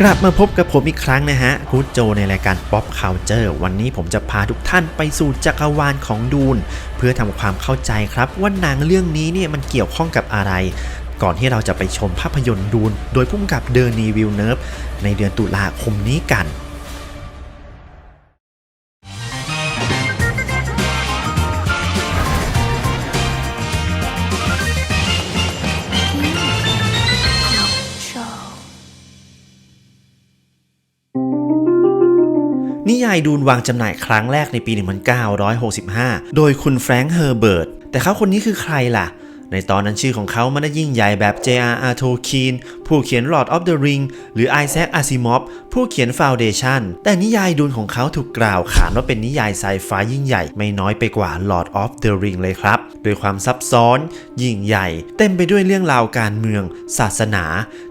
กลับมาพบกับผมอีกครั้งนะฮะกูดโจในรายการ Pop Culture วันนี้ผมจะพาทุกท่านไปสู่จักรวาลของดูน เพื่อทำความเข้าใจครับว่าหนังเรื่องนี้เนี่ยมันเกี่ยวข้องกับอะไร ก่อนที่เราจะไปชมภาพยนตร์ดูน โดยพุ่งกับเดอร์นีวิลเนิร์ฟในเดือนตุลาคมนี้กัน ดูนวางจำหน่ายครั้งแรกในปี 1965 โดยคุณแฟรงค์เฮอร์เบิร์ต แต่เขาคนนี้คือใครล่ะ ในตอนนั้นชื่อของเขามันได้ยิ่งใหญ่แบบ J.R.R. Tolkien ผู้เขียน Lord of the Ring หรือ Isaac Asimov ผู้เขียน Foundation แต่นิยายดูนของเขาถูกกล่าวขานว่าเป็นนิยายไซไฟยิ่งใหญ่ไม่น้อยไปกว่า Lord of the Ring เลยครับโดยความซับซ้อน ยิ่งใหญ่ เต็มไปด้วยเรื่องราวการเมือง ศาสนา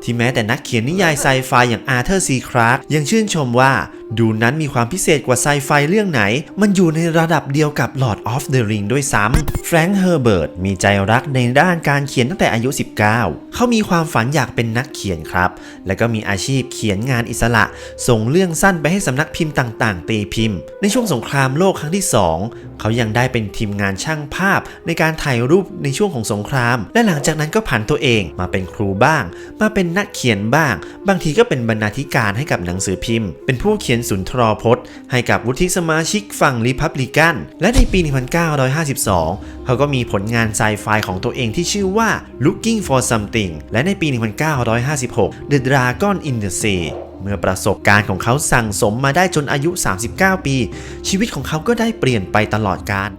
ที่แม้แต่นักเขียนนิยายไซไฟอย่างอาร์เธอร์ซีคลาร์กยังชื่นชมว่าดูนั้นมีความพิเศษกว่าไซไฟเรื่องไหน มันอยู่ในระดับเดียวกับ Lord of the Ring ด้วยซ้ำแฟรงค์เฮอร์เบิร์ตมีใจรักในด้านการเขียนตั้งแต่อายุ 19 เขามีความฝันอยากเป็นนักเขียนครับ และก็มีอาชีพเขียนงานอิสระ ส่งเรื่องสั้นไปให้สำนักพิมพ์ต่างๆ ตีพิมพ์ ในช่วงสงครามโลกครั้งที่ 2 เขายังได้เป็นทีมงานช่างภาพ ในการถ่ายรูปในช่วงของสงคราม และหลังจากนั้นก็ผันตัวเองมาเป็นครูบ้าง มาเป็นนักเขียนบ้าง บางทีก็เป็นบรรณาธิการให้กับหนังสือพิมพ์ เป็นผู้เขียนสุนทรพจน์ ให้กับวุฒิสมาชิกฝั่งริพับลิกัน และในปี 1952 เขาก็มีผลงานไซไฟของตัวเองที่ชื่อว่า Looking for Something และในปี 1956 The Dragon in the Sea เมื่อประสบการณ์ของเขาสั่งสมมาได้จนอายุ 39 ปี ชีวิตของเขาก็ได้เปลี่ยนไปตลอดกาล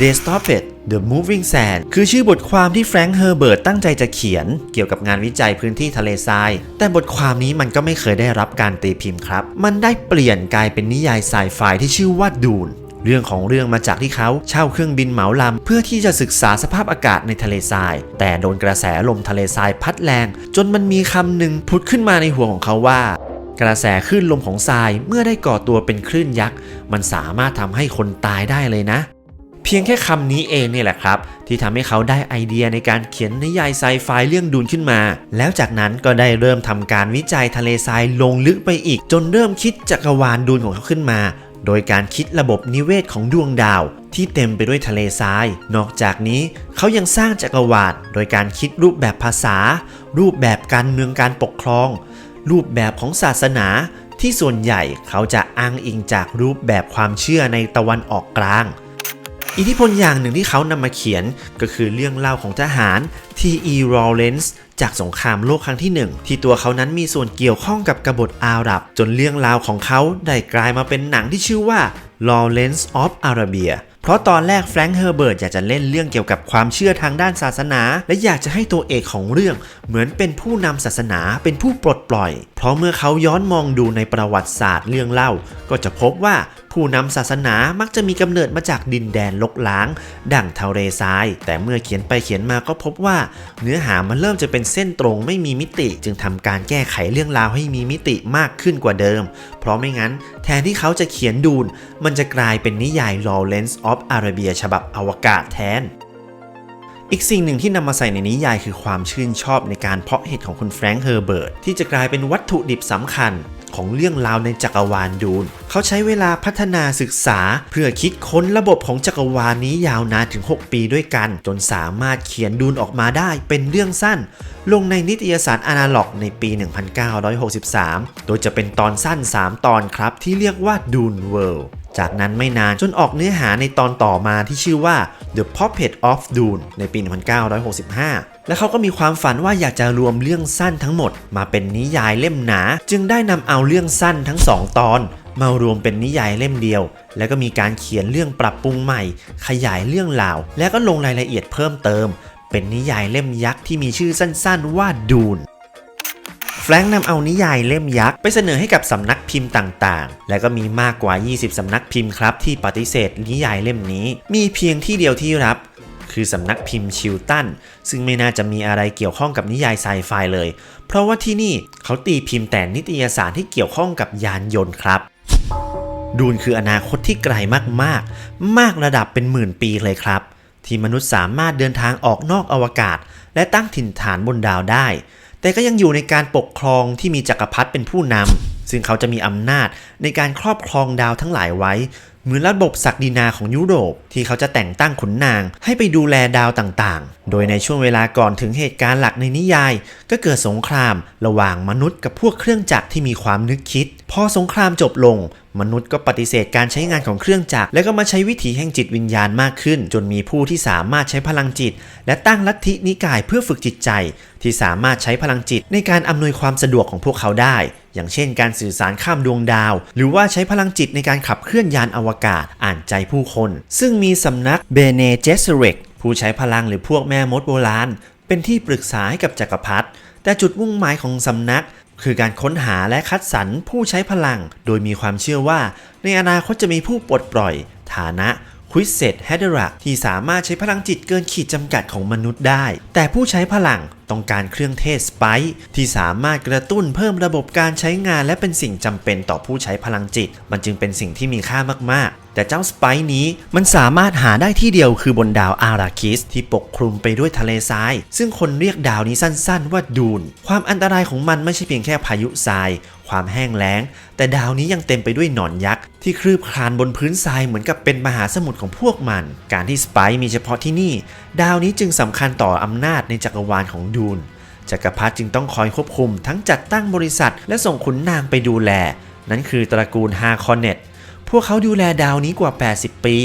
The Stop It The Moving Sand คือชื่อบทความที่แฟรงค์เฮอร์เบิร์ตตั้งใจจะเขียน เกี่ยวกับงานวิจัยพื้นที่ทะเลทราย แต่บทความนี้มันก็ไม่เคยได้รับการตีพิมพ์ครับ มันได้เปลี่ยนกลายเป็นนิยายไซไฟที่ชื่อว่าดูนเรื่องของเรื่องมาจากที่เขาเช่าเครื่องบินเหมาลำ เพื่อที่จะศึกษาสภาพอากาศในทะเลทราย แต่โดนกระแสลมทะเลทรายพัดแรง จนมันมีคำหนึ่งพุดขึ้นมาในหัวของเขาว่า กระแสคลื่นลมของทรายเมื่อได้ก่อตัวเป็นคลื่นยักษ์ มันสามารถทำให้คนตายได้เลยนะ เพียงแค่คำนี้เองเนี่ยแหละครับ ที่ทำให้เขาได้ไอเดียในการเขียนนิยายไซไฟเรื่องดูนขึ้นมา แล้วจากนั้นก็ได้เริ่มทำการวิจัยทะเลทรายลงลึกไปอีก จนเริ่มคิดจักรวาลดูนของเขาขึ้นมา โดยการคิดระบบนิเวศของดวงดาว ที่เต็มไปด้วยทะเลทราย นอกจากนี้เขายังสร้างจักรวาลโดยการคิดรูปแบบภาษา รูปแบบการเมืองการปกครอง รูปแบบของศาสนาที่ส่วนใหญ่เขาจะอ้างอิงจากรูปแบบความเชื่อในตะวันออกกลาง อิทธิพลอย่างหนึ่งที่เขานำมาเขียนก็คือเรื่องเล่าของทหาร T.E. Rawlins จากสงครามโลกครั้งที่หนึ่งที่ตัวเขานั้นมีส่วนเกี่ยวข้องกับกบฏอาหรับ จนเรื่องราวของเขาได้กลายมาเป็นหนังที่ชื่อว่า Lawrence of Arabia เพราะตอนแรกแฟรงค์เฮอร์เบิร์ตอยากจะเล่นเรื่องเกี่ยวกับความเชื่อทางด้านศาสนา และอยากจะให้ตัวเอกของเรื่อง เหมือนเป็นผู้นำศาสนาเป็นผู้ปลดปล่อย เพราะเมื่อเขาย้อนมองดูในประวัติศาสตร์เรื่องเล่า ก็จะพบว่าผู้นำศาสนามักจะมีกำเนิดมาจากดินแดนลกล้าง ดั่งเทเลทราย แต่เมื่อเขียนไปเขียนมาก็พบว่า เนื้อหามันเริ่มจะเป็นเส้นตรงไม่มีมิติ จึงทำการแก้ไขเรื่องราวให้มีมิติมากขึ้นกว่าเดิมเพราะไม่งั้นแทนที่เขาจะเขียนดูน มันจะกลายเป็นนิยาย Lawrence of Arabia ฉบับอวกาศแทน อีกสิ่งหนึ่งที่นำมาใส่ในนิยายคือความชื่นชอบในการเพาะเห็ดของคุณแฟรงค์เฮอร์เบิร์ตที่จะกลายเป็นวัตถุดิบสำคัญ ของเรื่องราวในจักรวาลดูน เขาใช้เวลาพัฒนาศึกษา เพื่อคิดค้นระบบของจักรวาลนี้ยาวนานถึง 6 ปีด้วยกัน จนสามารถเขียนดูนออกมาได้เป็นเรื่องสั้น ลงในนิตยสารอนาล็อกในปี 1963 โดยจะเป็นตอนสั้น 3 ตอนครับที่เรียกว่าดูนเวิลด์จากนั้นไม่นานจนออกเนื้อหาในตอนต่อมาที่ชื่อว่า The Puppet of Dune ในปี 1965 และเขาก็มีความฝันว่าอยากจะรวมเรื่องสั้นทั้งหมด มาเป็นนิยายเล่มหนา จึงได้นำเอาเรื่องสั้นทั้ง2ตอน มารวมเป็นนิยายเล่มเดียว แล้วก็มีการเขียนเรื่องปรับปรุงใหม่ ขยายเรื่องราว แล้วก็ลงรายละเอียดเพิ่มเติม เป็นนิยายเล่มยักษ์ที่มีชื่อสั้นๆ ว่าดูนแฟรงค์นำเอานิยายเล่มยักษ์ไปเสนอให้กับสำนักพิมพ์ต่างๆ และก็มีมากกว่า 20 สำนักพิมพ์ครับที่ปฏิเสธนิยายเล่มนี้ มีเพียงที่เดียวที่รับ คือสำนักพิมพ์ชิลตันซึ่งไม่น่าจะมีอะไรเกี่ยวข้องกับนิยายไซไฟเลย เพราะว่าที่นี่เขาตีพิมพ์แต่นิตยสารที่เกี่ยวข้องกับยานยนต์ครับ ดูนคืออนาคตที่ไกลมากๆ มากระดับเป็นหมื่นปีเลยครับ ที่มนุษย์สามารถเดินทางออกนอกอวกาศ และตั้งถิ่นฐานบนดาวได้ แต่ก็ยังอยู่ในการปกครองที่มีจักรพรรดิเป็นผู้นำซึ่งเขาจะมีอำนาจในการครอบครองดาวทั้งหลายไว้ เหมือนระบบศักดินาของยุโรปที่เขาจะแต่งตั้งขุนนางให้ไปดูแลดาวต่างๆ โดยในช่วงเวลาก่อนถึงเหตุการณ์หลักในนิยาย ก็เกิดสงครามระหว่างมนุษย์กับพวกเครื่องจักรที่มีความนึกคิด พอสงครามจบลง มนุษย์ก็ปฏิเสธการใช้งานของเครื่องจักรและก็มาใช้วิถีแห่งจิตวิญญาณมากขึ้น จนมีผู้ที่สามารถใช้พลังจิต และตั้งลัทธินิกายเพื่อฝึกจิตใจ ที่สามารถใช้พลังจิตในการอำนวยความสะดวกของพวกเขาได้ อย่างเช่น การสื่อสารข้ามดวงดาว หรือว่าใช้พลังจิตในการขับเคลื่อนยานอวกาศอ่านใจผู้คน ซึ่งมีสำนักเบเนเจสเรกผู้ใช้พลังหรือพวกแม่มดโบราณ เป็นที่ปรึกษาให้กับจักรพรรดิแต่จุดมุ่งหมายของสำนัก คือการค้นหาและคัดสรรผู้ใช้พลัง โดยมีความเชื่อว่า ในอนาคตจะมีผู้ปลดปล่อย ฐานะควิสเซตแฮเดรักที่สามารถใช้พลังจิตเกินขีดจำกัดของมนุษย์ได้ แต่ผู้ใช้พลัง ต้องการเครื่องเทศสไปซ์ที่สามารถกระตุ้นเพิ่มระบบการใช้งานและเป็นสิ่งจำเป็นต่อผู้ใช้พลังจิต มันจึงเป็นสิ่งที่มีค่ามาก ๆ แต่เจ้าสไปซ์นี้มันสามารถหาได้ที่เดียวคือบนดาวอาราคิสที่ปกคลุมไปด้วยทะเลทราย ซึ่งคนเรียกดาวนี้สั้น ๆ ว่าดูน ความอันตรายของมันไม่ใช่เพียงแค่พายุทราย ความแห้งแล้ง แต่ดาวนี้ยังเต็มไปด้วยหนอนยักษ์ที่คลืบคลานบนพื้นทรายเหมือนกับเป็นมหาสมุทรของพวกมัน การที่สไปซ์มีเฉพาะที่นี่ ดาวนี้จึงสำคัญต่ออำนาจในจักรวาลของดูนจักรพรรดิจึงต้องคอยควบคุม ทั้งจัดตั้งบริษัท และส่งขุนนางไปดูแล นั่นคือตระกูลฮาคอนเนตพวกเขาดูแลดาวนี้กว่า 80 ปี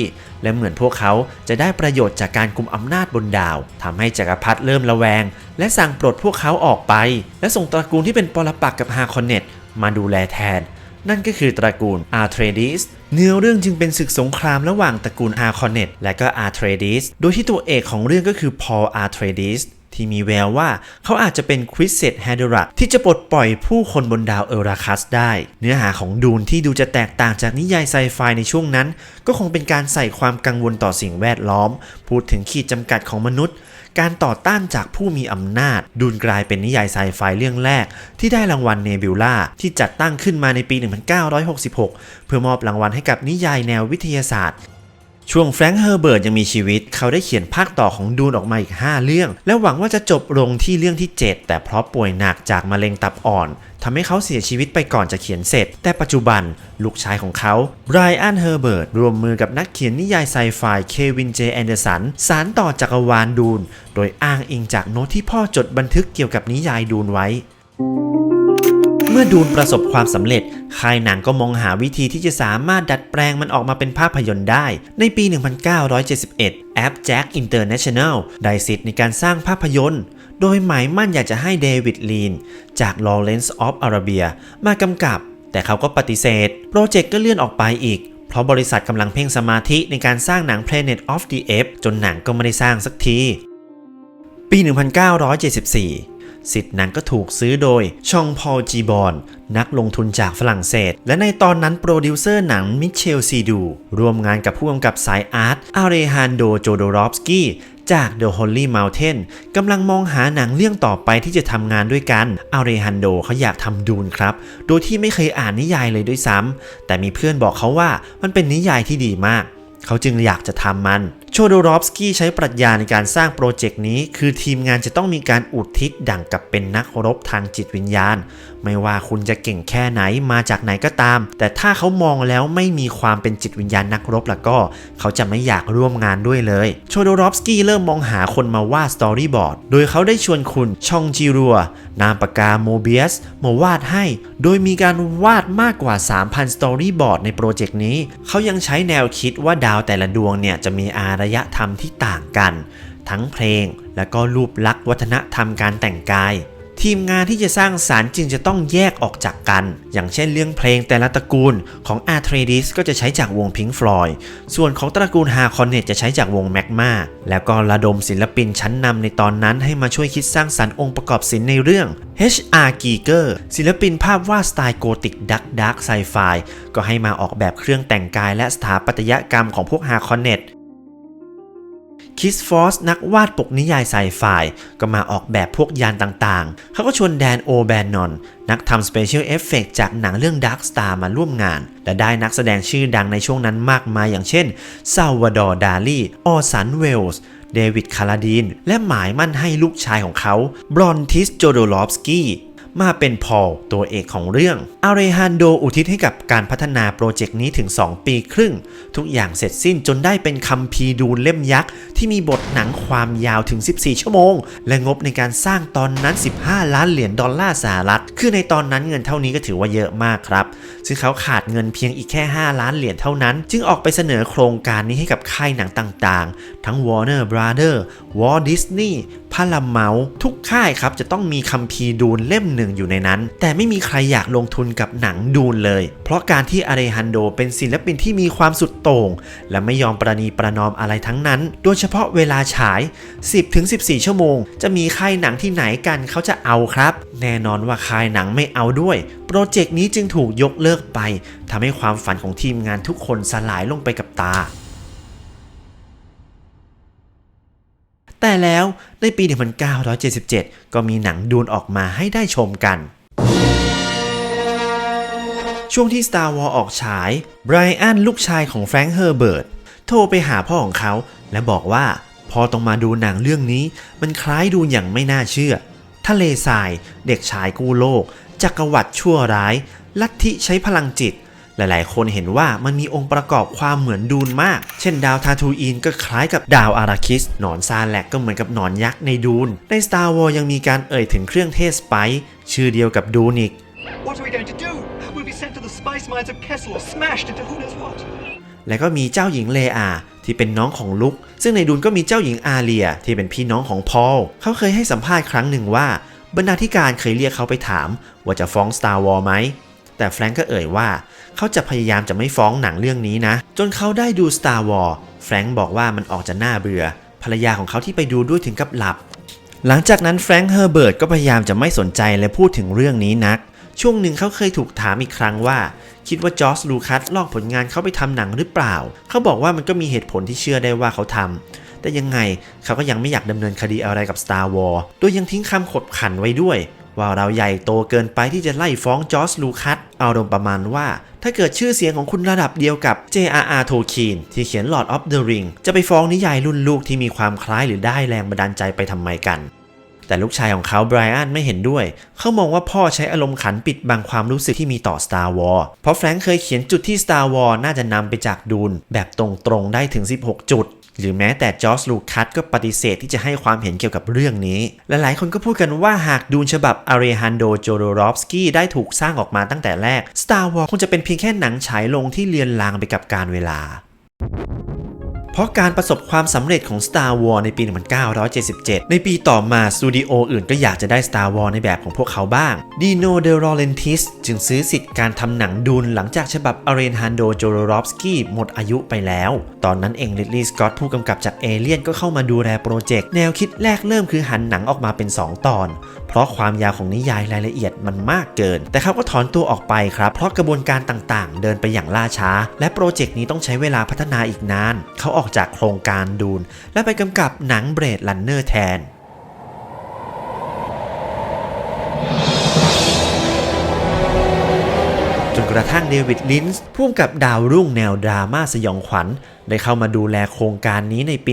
และเหมือนพวกเขาจะได้ประโยชน์จากการกุมอำนาจบนดาว ทำให้จักรพรรดิเริ่มระแวง และสั่งปลดพวกเขาออกไป และส่งตระกูลที่เป็นปรปักษ์กับฮาคอนเนต มาดูแลแทน นั่นก็คือตระกูลอาร์เทรดิสเนื้อเรื่องจึงเป็นศึกสงครามระหว่างตระกูลอาร์คอนเนตและก็อาร์เทรดิสโดยที่ตัวเอกของเรื่องก็คือพอลอาร์เทรดิสที่มีแววว่าเขาอาจจะเป็นควิสเซตแฮดรักที่จะปลดปล่อยผู้คนบนดาวเอราคัสได้ เนื้อหาของดูนที่ดูจะแตกต่างจากนิยายไซไฟในช่วงนั้น ก็คงเป็นการใส่ความกังวลต่อสิ่งแวดล้อม พูดถึงขีดจำกัดของมนุษย์ การต่อต้านจากผู้มีอำนาจ ดูนกลายเป็นนิยายไซไฟเรื่องแรก ที่ได้รางวัลเนบิวล่าที่จัดตั้งขึ้นมาในปี 1966 เพื่อมอบรางวัลให้กับนิยายแนววิทยาศาสตร์ช่วงแฟรงค์เฮอร์เบิร์ตยังมีชีวิต เขาได้เขียนภาคต่อของดูนออกมาอีก 5 เรื่อง และหวังว่าจะจบลงที่เรื่องที่ 7 แต่เพราะป่วยหนักจากมะเร็งตับอ่อน ทำให้เขาเสียชีวิตไปก่อนจะเขียนเสร็จ แต่ปัจจุบันลูกชายของเขาไบรอัน เฮอร์เบิร์ต ร่วมมือกับนักเขียนนิยายไซไฟ เควิน เจ แอนเดอร์สัน สารต่อจักรวาลดูน โดยอ้างอิงจากโน้ตที่พ่อจดบันทึกเกี่ยวกับนิยายดูนไว้ เมื่อดูนประสบความสำเร็จ ค่ายหนังก็มองหาวิธีที่จะสามารถดัดแปลงมันออกมาเป็นภาพยนตร์ได้ ในปี 1971 แอป Jack International ได้สิทธิ์ในการสร้างภาพยนตร์ โดยหมายมั่นอยากจะให้เดวิดลีนจาก Lawrence of Arabia มากำกับ แต่เขาก็ปฏิเสธ โปรเจกต์ก็เลื่อนออกไปอีก เพราะบริษัทกำลังเพ่งสมาธิในการสร้างหนัง Planet of the Apes จนหนังก็ไม่ได้สร้างสักที ปี 1974 สิทธิ์หนังก็ถูกซื้อโดยชองพอลจีบอนนักลงทุนจากฝรั่งเศส และในตอนนั้นโปรดิวเซอร์หนังมิเชลซีดูร่วมงานกับผู้กำกับสายอาร์ตอาเรฮันโดโจโดรอฟสกี้ จาก The Holy Mountain กำลังมองหาหนังเรื่องต่อไปที่จะทำงานด้วยกันอาเรฮันโดเขาอยากทำดูนครับ โดยที่ไม่เคยอ่านนิยายเลยด้วยซ้ำแต่มีเพื่อนบอกเขาว่ามันเป็นนิยายที่ดีมาก เขาจึงอยากจะทำมัน โชโดรอฟสกี้ใช้ปรัชญาในการสร้างโปรเจกต์นี้ คือทีมงานจะต้องมีการอุทิศดั่งกับเป็นนักรบทางจิตวิญญาณ ไม่ว่าคุณจะเก่งแค่ไหนมาจากไหนก็ตาม แต่ถ้าเขามองแล้วไม่มีความเป็นจิตวิญญาณนักรบล่ะก็ เขาจะไม่อยากร่วมงานด้วยเลยโชโดรอฟสกี้เริ่มมองหาคนมาวาดสตอรี่บอร์ดโดยเขาได้ชวนคุณชองจิรัวนามปากกาโมเบียสมาวาดให้ โดยมีการวาดมากกว่า 3,000สตอรี่บอร์ดในโปรเจกต์นี้ เขายังใช้แนวคิดว่าดาวแต่ละดวงเนี่ยจะมีอารยธรรมที่ต่างกัน ทั้งเพลงและก็รูปลักษณ์วัฒนธรรมการแต่งกาย ทีมงานที่จะสร้างสารรค์จึงจะต้องแยกออกจากกัน อย่างเช่นเรื่องเพลงแต่ละตระกูลของอาร์เทรดิสก็จะใช้จากวงพิงฟลอยส่วนของตระกูลฮาคอนเนตจะใช้จากวงแมกมาแล้วก็ระดมศิลปินชั้นนำในตอนนั้นให้มาช่วยคิดสร้างสรรค์องค์ประกอบศิลป์ในเรื่อง H.R. Giger ศิลปินภาพวาดสไตล์โกติกดักดักไซไฟก็ให้มาออกแบบเครื่องแต่งกายและสถาปัตยกรรมของพวกฮาคอนเนต คิสฟอสนักวาดปกนิยายไซไฟก็มาออกแบบพวกยานต่างๆ เขาก็ชวนแดนโอแบนนอน นักทำสเปเชียลเอฟเฟกจากหนังเรื่อง Dark Star มาร่วมงาน และได้นักแสดงชื่อดังในช่วงนั้นมากมายอย่างเช่นซาวาดอร์ดาลีออสันเวลส์เดวิดคาราดีน และหมายมั่นให้ลูกชายของเขาบรอนทิสโจโดลอฟสกี้ มาเป็นพอลตัวเอกของเรื่องอาเรฮันโดอุทิศให้กับการพัฒนาโปรเจกต์นี้ถึง 2 ปีครึ่ง ทุกอย่างเสร็จสิ้นจนได้เป็นคัมภีร์ดูเล่มยักษ์ ที่มีบทหนังความยาวถึง 14 ชั่วโมง และงบในการสร้างตอนนั้น 15 ล้านเหรียญดอลลาร์สหรัฐ คือในตอนนั้นเงินเท่านี้ก็ถือว่าเยอะมากครับ ซึ่งเขาขาดเงินเพียงอีกแค่ 5 ล้านเหรียญเท่านั้น จึงออกไปเสนอโครงการนี้ให้กับค่ายหนังต่างๆ ทั้ง Warner Brother Walt Disney พาราเมาทุกค่ายครับจะต้องมีคัมภีร์ดูนเล่มหนึ่งอยู่ในนั้น แต่ไม่มีใครอยากลงทุนกับหนังดูนเลย เพราะการที่อาเรฮันโดเป็นศิลปินที่มีความสุดโต่ง และไม่ยอมประนีประนอมอะไรทั้งนั้น โดยเฉพาะเวลาฉาย 10-14 ชั่วโมง จะมีค่ายหนังที่ไหนกันเขาจะเอาครับ แน่นอนว่าค่ายหนังไม่เอาด้วย โปรเจกต์นี้จึงถูกยกเลิกไปทำให้ความฝันของทีมงานทุกคนสลายลงไปกับตา แต่แล้วในปี 1977 ก็มีหนังดูนออกมาให้ได้ชมกัน ช่วงที่ Star Wars ออกฉายไบรอันลูกชายของแฟรงค์เฮอร์เบิร์ตโทรไปหาพ่อของเขา และบอกว่าพอต้องมาดูหนังเรื่องนี้ มันคล้ายดูอย่างไม่น่าเชื่อ ทะเลทราย เด็กชายกู้โลก จักรวรรดิชั่วร้าย ลัทธิใช้พลังจิต หลายๆ คนเห็นว่ามันมีองค์ประกอบความเหมือนดูนมาก เช่นดาวทาทูอินก็คล้ายกับดาวอาราคิส หนอนซาแลกก็เหมือนกับหนอนยักษ์ในดูน ใน Star Wars ยังมีการเอ่ยถึงเครื่องเทศสไปซ์ชื่อเดียวกับดูนอีก What are we going to do? We'll be sent to the spice mines of Kessel or smashed into who knows what. และก็มีเจ้าหญิงเลอาที่เป็นน้องของลุก ซึ่งในดูนก็มีเจ้าหญิงอาเลีย ที่เป็นพี่น้องของพอล เขาเคยให้สัมภาษณ์ครั้งหนึ่งว่า บรรณาธิการเคยเรียกเขาไปถาม ว่าจะฟ้อง Star Wars ไหม แต่แฟรงก์ก็เอ่ยว่าเขาจะพยายามจะไม่ฟ้องหนังเรื่องนี้นะ จนเขาได้ดู Star Wars แฟรงก์บอกว่ามันออกจะน่าเบื่อ ภรรยาของเขาที่ไปดูด้วยถึงกับหลับ หลังจากนั้นแฟรงค์เฮอร์เบิร์ตก็พยายามจะไม่สนใจและพูดถึงเรื่องนี้นัก ช่วงหนึ่งเขาเคยถูกถามอีกครั้งว่า คิดว่าจอร์จลูคัสลอกผลงานเขาไปทำหนังหรือเปล่า เขาบอกว่ามันก็มีเหตุผลที่เชื่อได้ว่าเขาทำแต่ยังไงเขาก็ยังไม่อยากดำเนินคดีอะไรกับ Star Wars โดยยังทิ้งคำขบขันไว้ด้วย ว่าเราใหญ่โตเกินไปที่จะไล่ฟ้องจอร์จลูคัสเอารมประมาณว่า ถ้าเกิดชื่อเสียงของคุณระดับเดียวกับ J.R.R. Tolkien ที่เขียน Lord of the Ring จะไปฟ้องนิยายรุ่นลูกที่มีความคล้ายหรือได้แรงบันดาลใจไปทำไมกันแต่ลูกชายของเขาไบรอันไม่เห็นด้วย เขามองว่าพ่อใช้อารมณ์ขันปิดบังความรู้สึกที่มีต่อ Star Wars เพราะแฟรงค์เคยเขียนจุดที่ Star Wars น่าจะนำไปจากดูนแบบตรงๆ ได้ถึง 16 จุด หรือแม้แต่จอร์จลูคัสก็ปฏิเสธที่จะให้ความเห็นเกี่ยวกับเรื่องนี้ และหลายคนก็พูดกันว่าหากดูฉบับอารีฮันโดโจโดรอฟสกี้ได้ถูกสร้างออกมาตั้งแต่แรก Star Wars คงจะเป็นเพียงแค่หนังฉายลงที่เลือนลางไปกับการเวลา เพราะการประสบความสำเร็จของ Star Wars ในปี 1977 ในปีต่อมาสตูดิโออื่นก็อยากจะได้ Star Wars ในแบบของพวกเขาบ้าง Dino De Laurentiis จึงซื้อสิทธิ์การทำหนังดุนหลังจากฉบับ a r e n h a n d o Jodorowsky หมดอายุไปแล้ว ตอนนั้นเอง Ridley Scott ผู้กำกับจากเอเลียนก็เข้ามาดูแลโปรเจกต์แนวคิดแรกเริ่มคือหันหนังออกมาเป็น 2 ตอน เพราะความยาวของนิยายรายละเอียดมันมากเกิน แต่เขาก็ถอนตัวออกไปครับ เพราะกระบวนการต่างๆ เดินไปอย่างล่าช้า และโปรเจกต์นี้ต้องใช้เวลาพัฒนาอีกนาน เขาออกจากโครงการดูน และไปกำกับหนังเบรดลันเนอร์แทนจนกระทั่งเดวิดลินส์ผู้กำกับดาวรุ่งแนวดราม่าสยองขวัญ ได้เข้ามาดูแลโครงการนี้ในปี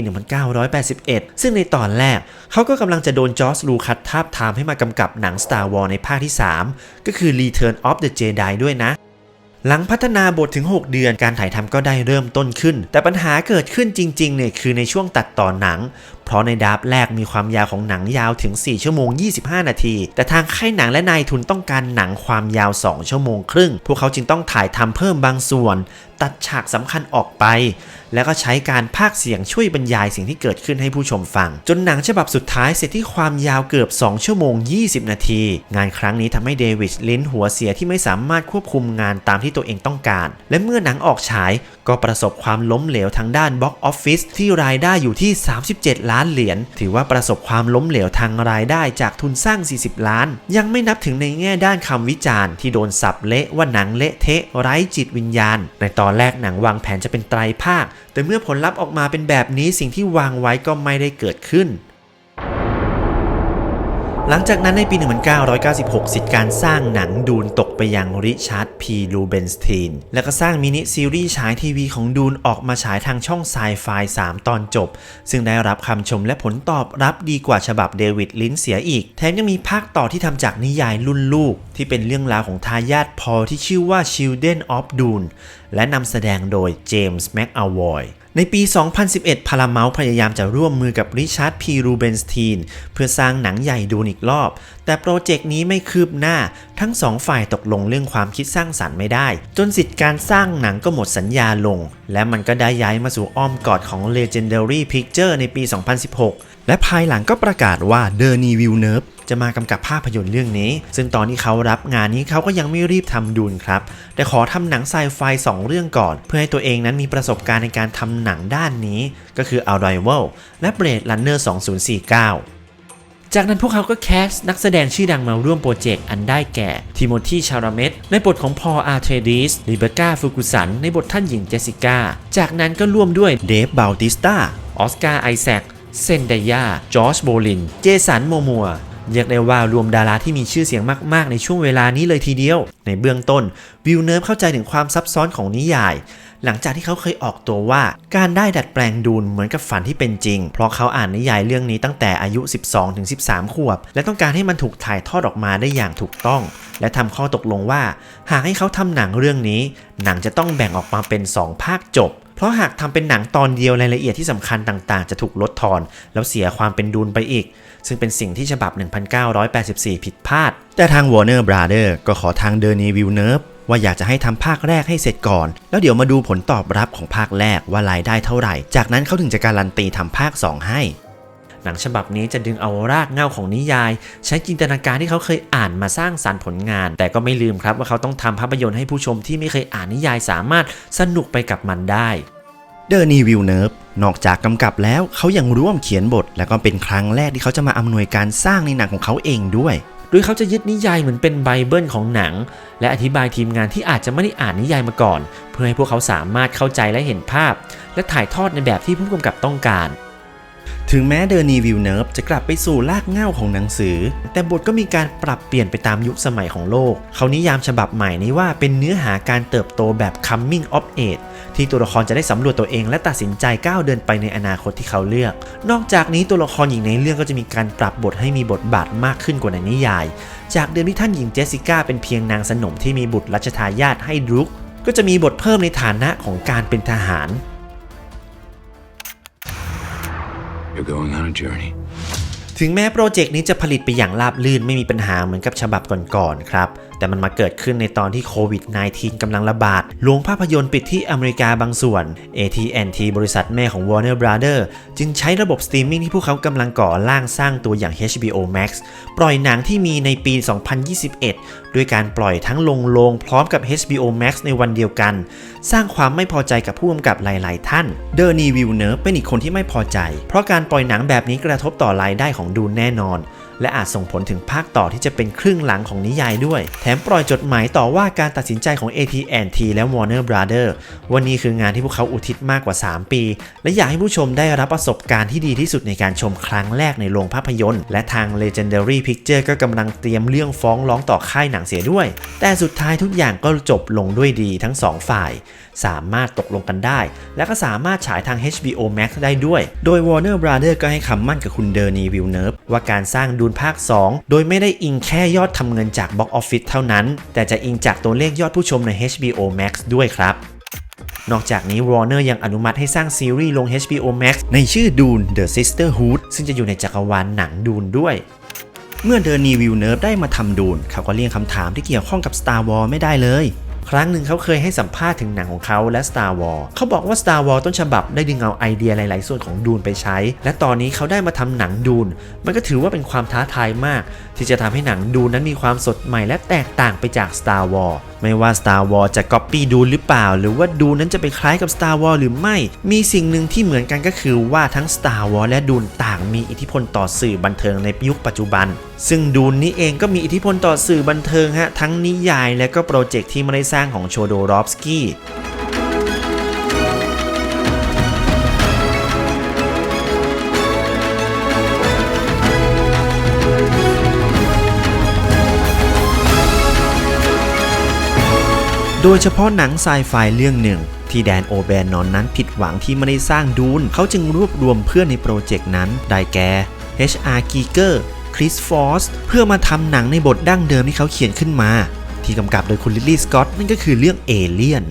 1981 ซึ่งในตอนแรก เขาก็กำลังจะโดนจอร์จลูคัสทาบทามให้มากำกับหนัง Star Wars ในภาคที่ 3 ก็คือ Return of the Jedi ด้วยนะ หลังพัฒนาบทถึง 6 เดือนการถ่ายทำก็ได้เริ่มต้นขึ้น แต่ปัญหาเกิดขึ้นจริงๆเนี่ยคือในช่วงตัดต่อหนังเพราะในดราฟแรกมีความยาวของหนังยาวถึง 4 ชั่วโมง 25 นาที แต่ทางค่ายหนังและนายทุนต้องการหนังความยาว 2 ชั่วโมงครึ่ง พวกเขาจึงต้องถ่ายทำเพิ่มบางส่วน ตัดฉากสำคัญออกไป แล้วก็ใช้การพากเสียงช่วยบรรยายสิ่งที่เกิดขึ้นให้ผู้ชมฟัง จนหนังฉบับสุดท้ายเสร็จที่ความยาวเกือบ 2 ชั่วโมง 20 นาที งานครั้งนี้ทำให้เดวิดลินหัวเสียที่ไม่สามารถควบคุมงานตามที่ตัวเองต้องการ และเมื่อหนังออกฉาย ก็ประสบความล้มเหลวทางด้านบ็อกออฟฟิศที่รายได้อยู่ที่ 37 ล้านเหรียญ ถือว่าประสบความล้มเหลวทางรายได้จากทุนสร้าง 40 ล้าน ยังไม่นับถึงในแง่ด้านคำวิจารณ์ที่โดนสับเละว่าหนังเละเทะไร้จิตวิญญาณ ในตอนแรกหนังวางแผนจะเป็นไตรภาค แต่เมื่อผลลัพธ์ออกมาเป็นแบบนี้สิ่งที่วางไว้ก็ไม่ได้เกิดขึ้น หลังจากนั้นในปี 1996 สิทธิการสร้างหนังดูนตกไปยังริชาร์ดพีลูเบนสตีน แล้วก็สร้างมินิซีรีส์ฉายทีวีของดูนออกมาฉายทางช่องไซไฟ3 ตอนจบ ซึ่งได้รับคำชมและผลตอบรับดีกว่าฉบับเดวิดลินเสียอีก แถมยังมีภาคต่อที่ทำจากนิยายรุ่นลูก ที่เป็นเรื่องราวของทายาทพอที่ชื่อว่า Children of Dune และนำแสดงโดยเจมส์แม็กอวอย ในปี 2011 พาราเมลพยายามจะร่วมมือกับริชาร์ดพีรูเบนสตีนเพื่อสร้างหนังใหญ่ดูนอีกรอบ แต่โปรเจกต์นี้ไม่คืบหน้า ทั้งสองฝ่ายตกลงเรื่องความคิดสร้างสรรค์ไม่ได้ จนสิทธิ์การสร้างหนังก็หมดสัญญาลง และมันก็ได้ย้ายมาสู่อ้อมกอดของ Legendary Picture ในปี 2016 และภายหลังก็ประกาศว่าเดอร์นีวิลเนิร์ฟ จะมากำกับภาพยนตร์เรื่องนี้ ซึ่งตอนที่เขารับงานนี้เขาก็ยังไม่รีบทำดูนครับ แต่ขอทำหนังไซไฟ2 เรื่องก่อน เพื่อให้ตัวเองนั้นมีประสบการณ์ในการทำหนังด้านนี้ ก็คือ Arrival และ Blade Runner 2049จากนั้นพวกเขาก็แคสต์นักแสดงชื่อดังมาร่วมโปรเจกต์อันได้แก่ ทิโมธีชาราเมตในบทของพออาร์เทรดิสลิเบก้าฟูกุสัน ในบทท่านหญิงเจสสิก้า จากนั้นก็ร่วมด้วยเดฟบาลติสตาออสการ์ไอแซคเซนเดยาจอร์จโบลิน เจสันโมมัว เรียกได้ว่ารวมดาราที่มีชื่อเสียงมากๆ ในช่วงเวลานี้เลยทีเดียว ในเบื้องต้นวิลเนิร์ฟเข้าใจถึงความซับซ้อนของนิยาย หลังจากที่เขาเคยออกตัวว่า การได้ดัดแปลงดูนเหมือนกับฝันที่เป็นจริง เพราะเขาอ่านนิยายเรื่องนี้ตั้งแต่อายุ 12-13 ขวบ และต้องการให้มันถูกถ่ายทอดออกมาได้อย่างถูกต้อง และทำข้อตกลงว่า หากให้เขาทำหนังเรื่องนี้ หนังจะต้องแบ่งออกมาเป็น 2 ภาคจบ เพราะหากทำเป็นหนังตอนเดียวรายละเอียดที่สำคัญต่างๆ จะถูกลดทอน แล้วเสียความเป็นดูลไปอีก ซึ่งเป็นสิ่งที่ฉบับ 1984 ผิดพลาด แต่ทาง Warner Brother ก็ขอทางเดอร์นีวิลเนิร์ฟว่าอยากจะให้ทำภาคแรกให้เสร็จก่อน แล้วเดี๋ยวมาดูผลตอบรับของภาคแรกว่ารายได้เท่าไหร่ จากนั้นเขาถึงจะการันตีทำภาค 2 ให้ หนังฉบับนี้จะดึงเอารากเหง้าของนิยาย ใช้จินตนาการที่เขาเคยอ่านมาสร้างสารรค์ผลงาน แต่ก็ไม่ลืมครับว่าเขาต้องทำภาพยนตร์ให้ผู้ชมที่ไม่เคยอ่านนิยายสามารถสนุกไปกับมันได้เดอร์นีวิลเนิร์ฟนอกจากกำกับแล้วเขายังร่วมเขียนบท และก็เป็นครั้งแรกที่เขาจะมาอำนวยการสร้างในหนังของเขาเองด้วยโดยเขาจะยึดนิยายเหมือนเป็นไบเบิลของหนัง และอธิบายทีมงานที่อาจจะไม่ได้อ่านนิยายมาก่อน เพื่อให้พวกเขาสามารถเข้าใจและเห็นภาพ และถ่ายทอดในแบบที่ผู้กำกับต้องการ ถึงแม้เดอร์นีวิลเนิร์ฟจะกลับไปสู่รากเหง้าของหนังสือ แต่บทก็มีการปรับเปลี่ยนไปตามยุคสมัยของโลก เขานิยามฉบับใหม่นี้ว่าเป็นเนื้อหาการเติบโตแบบ coming of age ที่ตัวละครจะได้สำรวจตัวเองและตัดสินใจก้าวเดินไปในอนาคตที่เขาเลือก นอกจากนี้ตัวละครหญิงในเรื่องก็จะมีการปรับบทให้มีบทบาทมากขึ้นกว่าในนิยาย จากเดิมที่ท่านหญิงเจสสิก้าเป็นเพียงนางสนมที่มีบุตรรัชทายาทให้ดรุกก็จะมีบทเพิ่มในฐานะของการเป็นทหาร You're going on a journey. ถึงแม้โปรเจกต์นี้จะผลิตไปอย่างราบรื่นไม่มีปัญหาเหมือนกับฉบับก่อนๆครับ แต่มันมาเกิดขึ้นในตอนที่โควิด -19 กำลังระบาดโรงภาพยนตร์ปิดที่อเมริกาบางส่วน AT&T บริษัทแม่ของ Warner Brother จึงใช้ระบบสตรีมมิ่งที่พวกเขากำลังก่อร่างสร้างตัวอย่าง HBO Max ปล่อยหนังที่มีในปี 2021 ด้วยการปล่อยทั้งลงโรงพร้อมกับ HBO Max ในวันเดียวกัน สร้างความไม่พอใจกับผู้กำกับหลาย ๆ ท่านเดอร์นีวิลเนอร์เป็นอีกคนที่ไม่พอใจ เพราะการปล่อยหนังแบบนี้กระทบต่อรายได้ของดูนแน่นอน และอาจส่งผลถึงภาคต่อที่จะเป็นครึ่งหลังของนิยายด้วย แถมปล่อยจดหมายต่อว่าการตัดสินใจของ AT&T และ Warner Brother วันนี้คืองานที่พวกเขาอุทิศมากกว่า 3 ปี และอยากให้ผู้ชมได้รับประสบการณ์ที่ดีที่สุดในการชมครั้งแรกในโรงภาพยนตร์ และทาง Legendary Picture ก็กำลังเตรียมเรื่องฟ้องร้องต่อค่ายหนังเสียด้วย แต่สุดท้ายทุกอย่างก็จบลงด้วยดีทั้งสองฝ่ายสามารถตกลงกันได้ และก็สามารถฉายทาง HBO Max ได้ด้วย โดย Warner Brother ก็ให้คำมั่นกับคุณเดอร์นีวิลเนิร์ฟว่าการสร้างดูนภาค 2 โดยไม่ได้อิงแค่ยอดทำเงินจาก Box Office เท่านั้น แต่จะอิงจากตัวเลขยอดผู้ชมใน HBO Max ด้วยครับนอกจากนี้ Warner ยังอนุมัติให้สร้างซีรีส์ลง HBO Max ในชื่อ Dune The Sisterhood ซึ่งจะอยู่ในจักรวาลหนังดูนด้วย เมื่อเดอร์นีวิลเนิร์ฟได้มาทำดูนเขาก็เลี่ยงคำถามที่เกี่ยวข้องกับ Star Wars ไม่ได้เลย ครั้งหนึ่งเขาเคยให้สัมภาษณ์ถึงหนังของเขาและ Star Wars เขาบอกว่า Star Wars ต้นฉบับได้ดึงเอาไอเดียหลาย ๆ ส่วนของดูนไปใช้ และตอนนี้เขาได้มาทำหนังดูน มันก็ถือว่าเป็นความท้าทายมาก ที่จะทำให้หนังดูนนั้นมีความสดใหม่และแตกต่างไปจาก Star Wars ไม่ว่า Star Wars จะก๊อปปี้ดูนหรือเปล่า หรือว่าดูนนั้นจะไปคล้ายกับ Star Wars หรือไม่ มีสิ่งหนึ่งที่เหมือนกันก็คือว่าทั้ง Star Wars และดูนต่างมีอิทธิพลต่อสื่อบันเทิงในยุคปัจจุบันซึ่งดูนนี้เองก็มีอิทธิพลต่อสื่อบันเทิงฮะทั้งนิยายและก็โปรเจกต์ที่ไม่ได้สร้างของโชโดรอฟสกี้ดยเฉพาะหนังไซไฟเรื่องหนึ่ง ที่แดนโอแบนนอนนั้นผิดหวังที่ไม่ได้สร้างดูน เขาจึงรวบรวมเพื่อนในโปรเจกต์นั้น ได้แก่ HR g e e k e r คริสฟอสเพื่อมาทำหนังในบทดั้งเดิมที่เขาเขียนขึ้นมา ที่กำกับโดยคุณลิลลี่สกอตนั่นก็คือเรื่องเอเลียน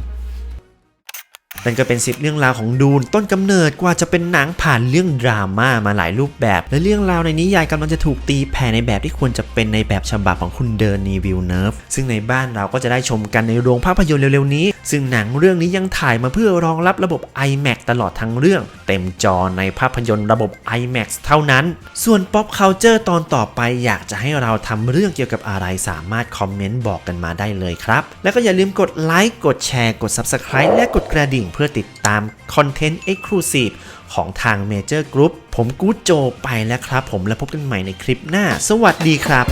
นั่นก็เป็นสิบเรื่องราวของดูนต้นกำเนิดกว่าจะเป็นหนังผ่านเรื่องดราม่ามาหลายรูปแบบ และเรื่องราวในนิยายกำลังจะถูกตีแผ่ในแบบที่ควรจะเป็นในแบบฉบับของคุณเดอร์นีวิลเนิร์ฟซึ่งในบ้านเราก็จะได้ชมกันในโรงภาพยนตร์เร็วๆนี้ ซึ่งหนังเรื่องนี้ยังถ่ายมาเพื่อรองรับระบบ iMac ตลอดทั้งเรื่อง เต็มจอในภาพยนตร์ระบบ iMac เท่านั้น ส่วน Pop Culture ตอนต่อไปอยากจะให้เราทำเรื่องเกี่ยวกับอะไรสามารถคอมเมนต์บอกกันมาได้เลยครับ แล้วก็อย่าลืมกดไลค์กดแชร์กด Subscribe และกดกระดิ่งเพื่อติดตามคอนเทนต์ Exclusive ของทาง Major Group ผมกู๊ดโจไปแล้วครับผมแล้วพบกันใหม่ในคลิปหน้า สวัสดีครับ